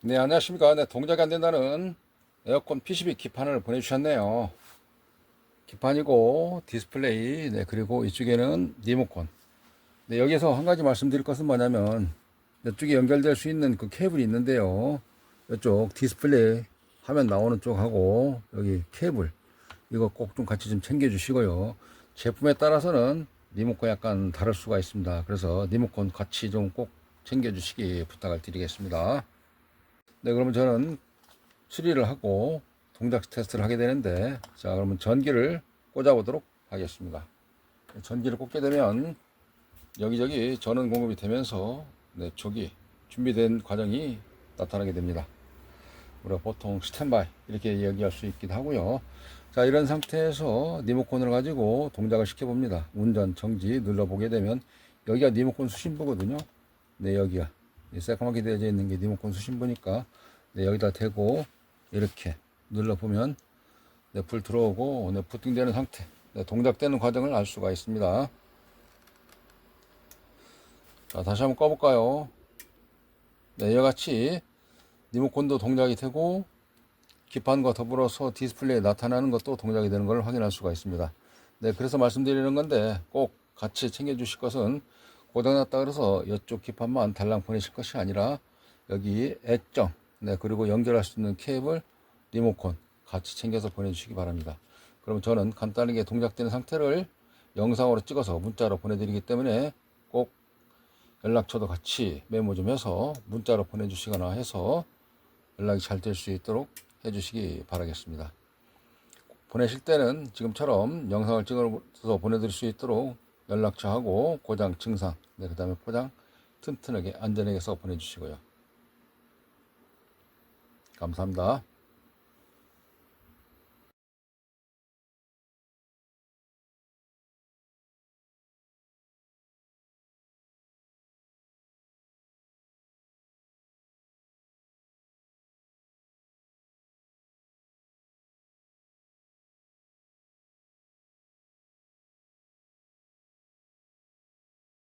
네, 안녕하십니까. 네, 동작이 안 된다는 에어컨 PCB 기판을 보내주셨네요. 기판이고, 디스플레이, 네, 그리고 이쪽에는 리모컨. 네, 여기서 한 가지 말씀드릴 것은 뭐냐면, 이쪽에 연결될 수 있는 그 케이블이 있는데요. 이쪽 디스플레이 화면 나오는 쪽하고, 여기 케이블. 이거 꼭 좀 같이 좀 챙겨 주시고요. 제품에 따라서는 리모컨 약간 다를 수가 있습니다. 그래서 리모컨 같이 좀 꼭 챙겨 주시기 부탁을 드리겠습니다. 네, 그러면 저는 수리를 하고 동작 테스트를 하게 되는데, 자, 그러면 전기를 꽂아 보도록 하겠습니다. 전기를 꽂게 되면 여기저기 전원 공급이 되면서 네, 저기 준비된 과정이 나타나게 됩니다. 우리가 보통 스탠바이 이렇게 이야기할 수 있기도 하고요. 자, 이런 상태에서 리모컨을 가지고 동작을 시켜봅니다. 운전, 정지 눌러보게 되면 여기가 리모컨 수신부거든요. 네, 여기가. 이 새까맣게 되어져 있는 게 리모컨 수신부니까 네, 여기다 대고 이렇게 눌러보면 네, 불 들어오고 네, 부팅되는 상태, 네, 동작되는 과정을 알 수가 있습니다. 자, 다시 한번 꺼볼까요? 네, 이와 같이 리모컨도 동작이 되고 기판과 더불어서 디스플레이에 나타나는 것도 동작이 되는 걸 확인할 수가 있습니다. 네, 그래서 말씀드리는 건데 꼭 같이 챙겨주실 것은 고장났다 그래서 이쪽 기판만 달랑 보내실 것이 아니라 여기 액정, 네, 그리고 연결할 수 있는 케이블, 리모컨 같이 챙겨서 보내주시기 바랍니다. 그럼 저는 간단하게 동작되는 상태를 영상으로 찍어서 문자로 보내드리기 때문에 꼭 연락처도 같이 메모 좀 해서 문자로 보내주시거나 해서 연락이 잘 될 수 있도록 해주시기 바라겠습니다. 보내실 때는 지금처럼 영상을 찍어서 보내드릴 수 있도록 연락처하고 고장 증상, 네, 그 다음에 포장 튼튼하게 안전하게 써 보내주시고요. 감사합니다.